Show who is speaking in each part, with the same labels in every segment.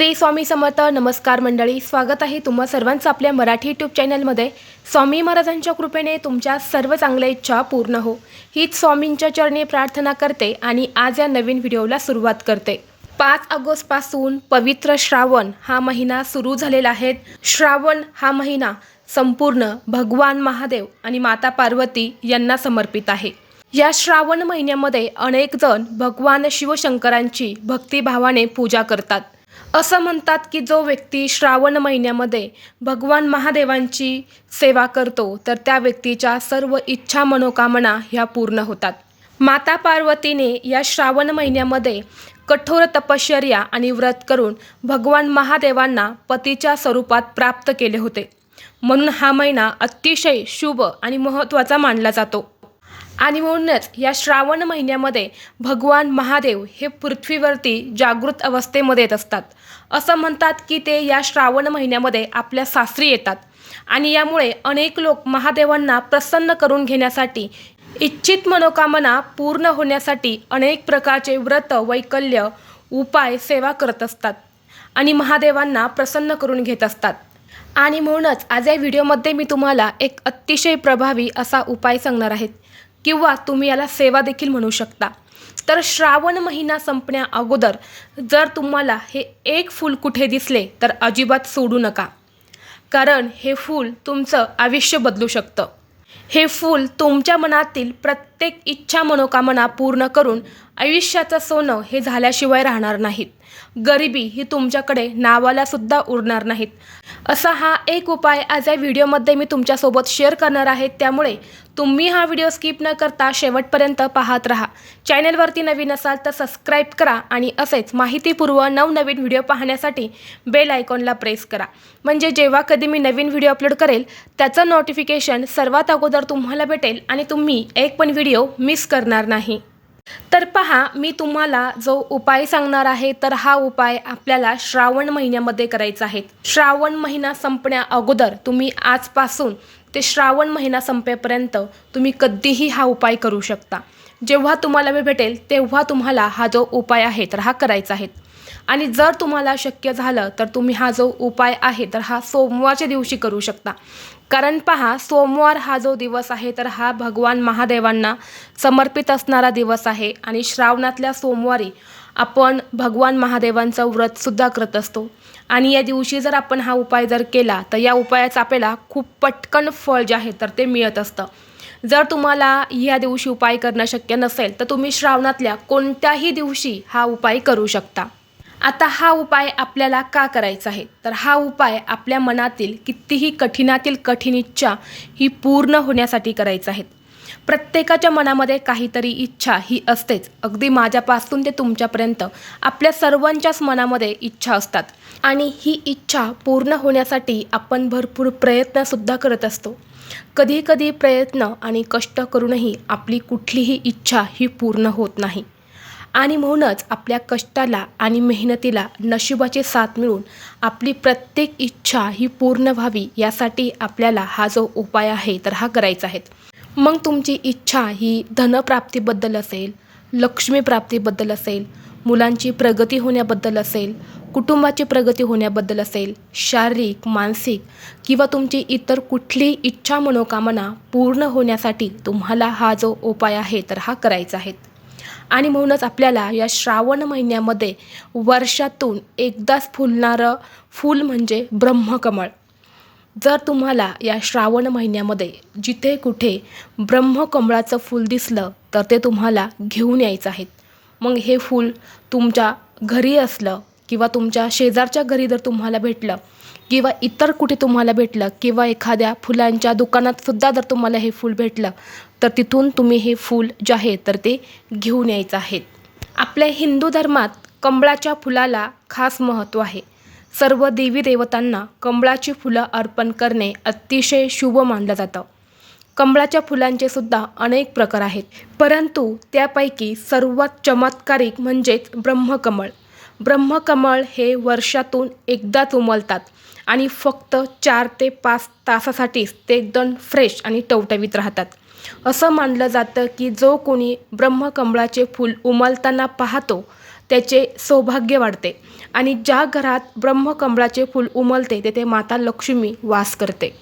Speaker 1: श्री स्वामी समर्थ नमस्कार मंडळी स्वागत आहे तुम्हा सर्वांचं आपल्या मराठी यूट्यूब चॅनलमध्ये स्वामी महाराजांच्या कृपेने तुमच्या सर्व चांगल्या इच्छा पूर्ण हो. हीच स्वामींच्या चरणी प्रार्थना करते आणि आज या नवीन व्हिडिओला सुरुवात करते. पाच ऑगस्टपासून पवित्र श्रावण हा महिना सुरू झालेला आहे. श्रावण हा महिना संपूर्ण भगवान महादेव आणि माता पार्वती यांना समर्पित आहे. या श्रावण महिन्यामध्ये अनेक जण भगवान शिवशंकरांची भक्तिभावाने पूजा करतात. असं म्हणतात की जो व्यक्ती श्रावण महिन्यामध्ये भगवान महादेवांची सेवा करतो तर त्या व्यक्तीच्या सर्व इच्छा मनोकामना ह्या पूर्ण होतात. माता पार्वतीने या श्रावण महिन्यामध्ये कठोर तपश्चर्या आणि व्रत करून भगवान महादेवांना पतीच्या स्वरूपात प्राप्त केले होते. म्हणून हा महिना अतिशय शुभ आणि महत्त्वाचा मानला जातो. आणि म्हणूनच या श्रावण महिन्यामध्ये भगवान महादेव हे पृथ्वीवरती जागृत अवस्थेमध्ये येत असतात. असं म्हणतात की ते या श्रावण महिन्यामध्ये आपल्या सासरी येतात. आणि यामुळे अनेक लोक महादेवांना प्रसन्न करून घेण्यासाठी इच्छित मनोकामना पूर्ण होण्यासाठी अनेक प्रकारचे व्रत वैकल्य उपाय सेवा करत असतात आणि महादेवांना प्रसन्न करून घेत असतात. आणि म्हणूनच आज या व्हिडिओमध्ये मी तुम्हाला एक अतिशय प्रभावी असा उपाय सांगणार आहेत किंवा तुम्ही याला सेवा देखील म्हणू शकता. तर श्रावण महिना संपण्या अगोदर जर तुम्हाला हे एक फूल कुठे दिसले तर अजिबात सोडू नका. कारण हे फूल तुमचं आयुष्य बदलू शकतं. हे फूल तुमच्या मनातील प्रत्येक प्रत्येक इच्छा मनोकामना पूर्ण करून आयुष्याचं सोनं हे झाल्याशिवाय राहणार नाहीत. गरिबी ही तुमच्याकडे नावाला सुद्धा उरणार नाहीत. असा हा एक उपाय आज या व्हिडिओमध्ये मी तुमच्यासोबत शेअर करणार आहे. त्यामुळे तुम्ही हा व्हिडिओ स्किप न करता शेवटपर्यंत पाहत राहा. चॅनलवरती नवीन असाल तर सबस्क्राईब करा आणि असेच माहितीपूर्व नवनवीन व्हिडिओ पाहण्यासाठी बेल आयकॉनला प्रेस करा. म्हणजे जेव्हा कधी मी नवीन व्हिडिओ अपलोड करेल त्याचं नोटिफिकेशन सर्वात अगोदर तुम्हाला भेटेल आणि तुम्ही एक पण व्हिडिओ मिस करणार नाही. तर पहा मी तुम्हाला जो उपाय सांगणार आहे तर हा उपाय आपल्याला श्रावण महिन्यामध्ये करायचा आहे. श्रावण महिना संपण्या अगोदर तुम्ही आजपासून ते श्रावण महिना संपेपर्यंत तुम्ही कधीही हा उपाय करू शकता. जेव्हा तुम्हाला वेळ भेटेल तेव्हा तुम्हाला हा जो उपाय आहे तर हा करायचा आहे. आणि जर तुम्हाला शक्य झालं तर तुम्ही हा जो उपाय आहे तर हा सोमवारच्या दिवशी करू शकता. कारण पहा सोमवार हा जो दिवस आहे तर हा भगवान महादेवांना समर्पित असणारा दिवस आहे. आणि श्रावणातल्या सोमवारी आपण भगवान महादेवांचं व्रतसुद्धा करत असतो. आणि या दिवशी जर आपण हा उपाय जर केला तर या उपायाचं आपल्याला खूप पटकन फळ जे आहे तर ते मिळत असतं. जर तुम्हाला या दिवशी उपाय करणं शक्य नसेल तर तुम्ही श्रावणातल्या कोणत्याही दिवशी हा उपाय करू शकता. आता हा उपाय आपल्याला का करायचा आहे? तर हा उपाय आपल्या मनातील कितीही कठीणातील कठीण इच्छा ही पूर्ण होण्यासाठी करायचा आहे. प्रत्येकाच्या मनामध्ये काहीतरी इच्छा ही असतेच. अगदी माझ्यापासून ते तुमच्यापर्यंत आपल्या सर्वांच्याच मनामध्ये इच्छा असतात. आणि ही इच्छा पूर्ण होण्यासाठी आपण भरपूर प्रयत्नसुद्धा करत असतो. कधी कधी प्रयत्न आणि कष्ट करूनही आपली कुठलीही इच्छा ही पूर्ण होत नाही. आणि म्हणूनच आपल्या कष्टाला आणि मेहनतीला नशिबाचे साथ मिळून आपली प्रत्येक इच्छा ही पूर्ण व्हावी यासाठी आपल्याला हा जो उपाय आहे तर हा करायचा आहे. मग तुमची इच्छा ही धनप्राप्तीबद्दल असेल लक्ष्मीप्राप्तीबद्दल असेल मुलांची प्रगती होण्याबद्दल असेल कुटुंबाची प्रगती होण्याबद्दल असेल शारीरिक मानसिक किंवा तुमची इतर कुठलीही इच्छा मनोकामना पूर्ण होण्यासाठी तुम्हाला हा जो उपाय आहे तर हा करायचा आहे. आणि म्हणूनच आपल्याला या श्रावण महिन्यामध्ये वर्षातून एकदाच फुलणारं फूल म्हणजे ब्रह्मकमळ. जर तुम्हाला या श्रावण महिन्यामध्ये जिथे कुठे ब्रह्मकमळाचं फूल दिसलं तर ते तुम्हाला घेऊन यायचं आहे. मग हे फूल तुमच्या घरी असलं किंवा तुमच्या शेजारच्या घरी जर तुम्हाला भेटलं किंवा इतर कुठे तुम्हाला भेटलं किंवा एखाद्या फुलांच्या दुकानात सुद्धा जर तुम्हाला हे फूल भेटलं तर तिथून तुम्ही हे फूल जे आहे तर ते घेऊन यायचं आहे. आपल्या हिंदू धर्मात कमळाच्या फुलाला खास महत्त्व आहे. सर्व देवी देवतांना कमळाची फुलं अर्पण करणे अतिशय शुभ मानलं जातं. कमळाच्या फुलांचे सुद्धा अनेक प्रकार आहेत. परंतु त्यापैकी सर्वात चमत्कारिक म्हणजेच ब्रह्मकमळ. ब्रह्मकमळ हे वर्षातून एकदाच उमलतात आणि फक्त चार ते पाच तासासाठीच ते एकदम फ्रेश आणि टवटवीत राहतात. असं मानलं जातं की जो कोणी ब्रह्मकमळाचे फूल उमलताना पाहतो त्याचे सौभाग्य वाढते आणि ज्या घरात ब्रह्मकमळाचे फूल उमलते तेथे माता लक्ष्मी वास करते.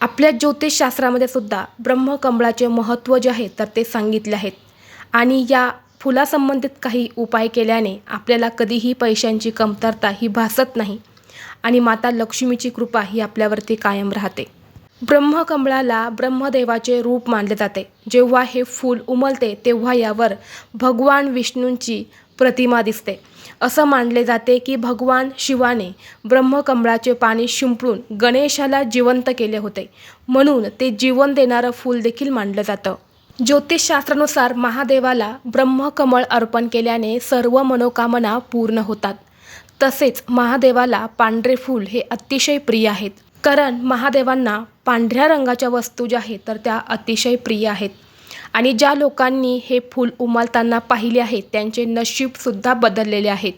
Speaker 1: आपल्या ज्योतिषशास्त्रामध्ये सुद्धा ब्रह्मकमळाचे महत्त्व जे आहे तर ते सांगितले आहेत. आणि या फुलासंबंधित काही उपाय केल्याने आपल्याला कधीही पैशांची कमतरता ही भासत नाही आणि माता लक्ष्मीची कृपा ही आपल्यावरती कायम राहते. ब्रह्मकमळाला ब्रह्मदेवाचे रूप मानले जाते. जेव्हा हे फूल उमलते तेव्हा यावर भगवान विष्णूंची प्रतिमा दिसते. असं मानले जाते की भगवान शिवाने ब्रह्मकमळाचे पाणी शिंपडून गणेशाला जिवंत केले होते. म्हणून ते जीवन देणारं फूल देखील मानलं जातं. ज्योतिषशास्त्रानुसार महादेवाला ब्रह्मकमळ अर्पण केल्याने सर्व मनोकामना पूर्ण होतात. तसेच महादेवाला पांढरे फूल हे अतिशय प्रिय आहेत. कारण महादेवांना पांढऱ्या रंगाच्या वस्तू ज्या आहेत तर त्या अतिशय प्रिय आहेत. आणि ज्या लोकांनी हे फूल उमालताना पाहिले आहेत त्यांचे नशीबसुद्धा बदललेले आहेत.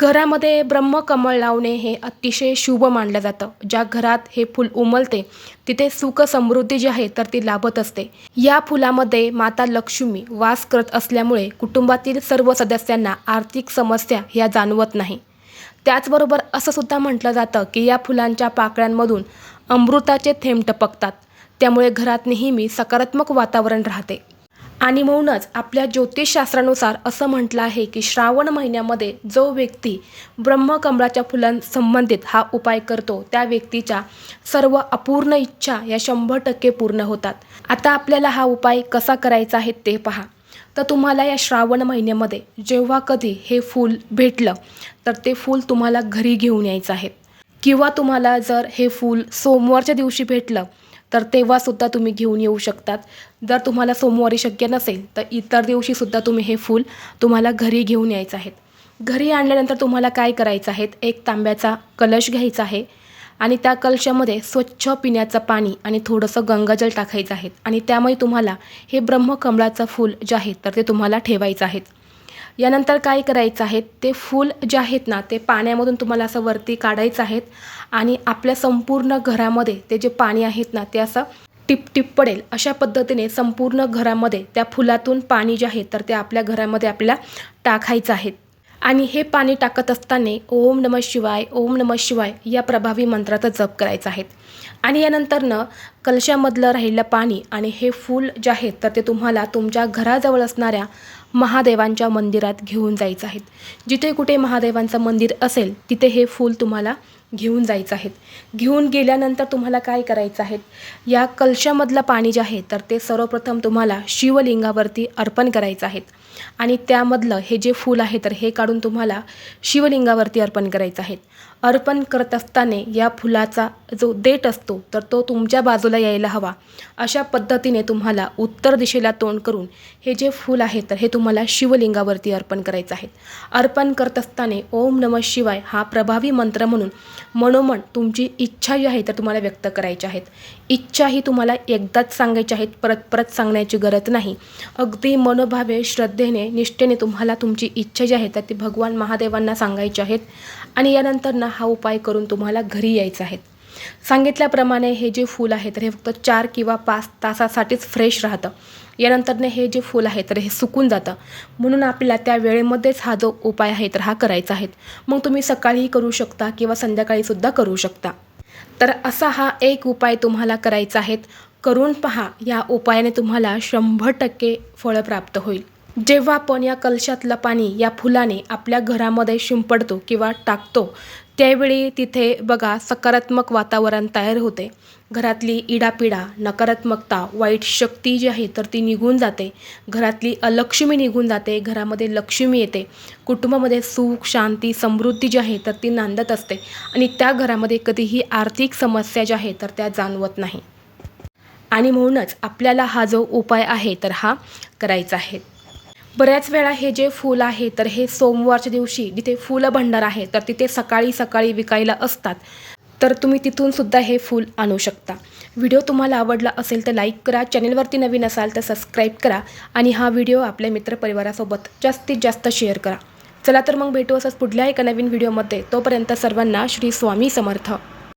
Speaker 1: घरामध्ये ब्रह्मकमळ लावणे हे अतिशय शुभ मानलं जातं. ज्या घरात हे फूल उमलते तिथे सुख समृद्धी जी आहे तर ती लाभत असते. या फुलामध्ये माता लक्ष्मी वास करत असल्यामुळे कुटुंबातील सर्व सदस्यांना आर्थिक समस्या ह्या जाणवत नाही. त्याचबरोबर असं सुद्धा म्हटलं जातं की या फुलांच्या पाकळ्यांमधून अमृताचे थेंब टपकतात. त्यामुळे घरात नेहमी सकारात्मक वातावरण राहते. आणि म्हणूनच आपल्या ज्योतिषशास्त्रानुसार असं म्हटलं आहे की श्रावण महिन्यामध्ये जो व्यक्ती ब्रह्मकमळाच्या फुलांसंबंधित हा उपाय करतो त्या व्यक्तीच्या सर्व अपूर्ण इच्छा या शंभर टक्के पूर्ण होतात. आता आपल्याला हा उपाय कसा करायचा आहे ते पहा. तर तुम्हाला या श्रावण महिन्यामध्ये जेव्हा कधी हे फूल भेटलं तर ते फूल तुम्हाला घरी घेऊन यायचं आहे. किंवा तुम्हाला जर हे फूल सोमवारच्या दिवशी भेटलं तर तेव्हासुद्धा तुम्ही घेऊन येऊ शकतात. जर तुम्हाला सोमवारी शक्य नसेल तर इतर दिवशीसुद्धा तुम्ही हे फूल तुम्हाला घरी घेऊन यायचं आहेत घरी आणल्यानंतर तुम्हाला काय करायचं आहे? एक तांब्याचा कलश घ्यायचा आहे आणि त्या कलशामध्ये स्वच्छ पिण्याचं पाणी आणि थोडंसं गंगाजल टाकायचं आहे. आणि त्यामुळे तुम्हाला हे ब्रह्मकमळाचं फूल जे आहे तर ते तुम्हाला ठेवायचं आहे. यानंतर काय करायचं आहे? ते फूल जे आहेत ना ते पाण्यामधून तुम्हाला असं वरती काढायचं आहेत आणि आपल्या संपूर्ण घरामध्ये ते जे पाणी आहेत ना ते असं टिप टिप पडेल. अशा पद्धतीने संपूर्ण घरामध्ये त्या फुलातून पाणी जे आहे तर ते आपल्या घरामध्ये आपल्याला टाकायचं आहे. आणि हे पाणी टाकत असताना ओम नम शिवाय ओम नम शिवाय या प्रभावी मंत्राचा जप करायचा आहे. आणि यानंतरनं कलशामधलं राहिलं पाणी आणि हे फूल जे आहेत तर ते तुम्हाला तुमच्या घराजवळ असणाऱ्या महादेवांच्या मंदिरात घेऊन जायचं आहे. जिथे कुठे महादेवांचं मंदिर असेल तिथे हे फूल तुम्हाला घेऊन जायचं आहे. घेऊन गेल्यानंतर तुम्हाला काय करायचं आहे? या कलशामधलं पाणी जे आहे तर ते सर्वप्रथम तुम्हाला शिवलिंगावरती अर्पण करायचं आहे. आणि त्यामधलं हे जे फूल आहे तर हे काढून तुम्हाला शिवलिंगावरती अर्पण करायचं आहे. अर्पण करत असताना या फुलाचा जो देठ असतो तर तो तुमच्या बाजूला यायला हवा. अशा पद्धतीने तुम्हाला उत्तर दिशेला तोंड करून हे जे फूल आहे तर हे तुम्हाला शिवलिंगावरती अर्पण करायचं आहे. अर्पण करत असताना ओम नम शिवाय हा प्रभावी मंत्र म्हणून मनोमन तुमची इच्छा जी आहे तर तुम्हाला व्यक्त करायची आहेत इच्छा ही तुम्हाला एकदाच सांगायची आहेत परत परत सांगण्याची गरज नाही. अगदी मनोभावे श्रद्धेने निष्ठेने तुम्हाला तुमची इच्छा जी आहे तर ती भगवान महादेवांना सांगायची आहेत आणि यानंतर ना हा उपाय करून तुम्हाला घरी यायचं आहे. सांगितल्याप्रमाणे हे जे फूल आहे तर हे फक्त चार किंवा पाच तासासाठीच फ्रेश राहतं. यानंतरने हे जे फूल आहे तर हे सुकून जातं. म्हणून आपल्याला त्या वेळेमध्येच हा जो उपाय आहे तर हा करायचा आहे. मग तुम्ही सकाळीही करू शकता किंवा संध्याकाळीसुद्धा करू शकता. तर असा हा एक उपाय तुम्हाला करायचा आहे. करून पहा या उपायाने तुम्हाला शंभर टक्के फळं प्राप्त होईल. जेव्हा आपण या कलशातलं पाणी या फुलाने आपल्या घरामध्ये शिंपडतो किंवा टाकतो त्यावेळी तिथे बघा सकारात्मक वातावरण तयार होते. घरातली इडापिडा नकारात्मकता वाईट शक्ती जी आहे तर ती निघून जाते. घरातली अलक्ष्मी निघून जाते घरामध्ये लक्ष्मी येते. कुटुंबामध्ये सुख शांती समृद्धी जी आहे तर ती नांदत असते. आणि त्या घरामध्ये कधीही आर्थिक समस्या ज्या आहेत तर त्या जाणवत नाही. आणि म्हणूनच आपल्याला हा जो उपाय आहे तर हा करायचा आहे. बऱ्याच वेळा हे जे फूल आहे तर हे सोमवारच्या दिवशी जिथे फुलं भंडार आहे तर तिथे सकाळी सकाळी विकायला असतात. तर तुम्ही तिथून सुद्धा हे फूल आणू शकता. व्हिडिओ तुम्हाला आवडला असेल तर लाईक करा चॅनलवरती नवीन असाल तर सबस्क्राईब करा आणि हा व्हिडिओ आपल्या मित्रपरिवारासोबत जास्तीत जास्त शेअर करा. चला तर मग भेटू असंच पुढल्या एका नवीन व्हिडिओमध्ये. तोपर्यंत सर्वांना श्री स्वामी समर्थ.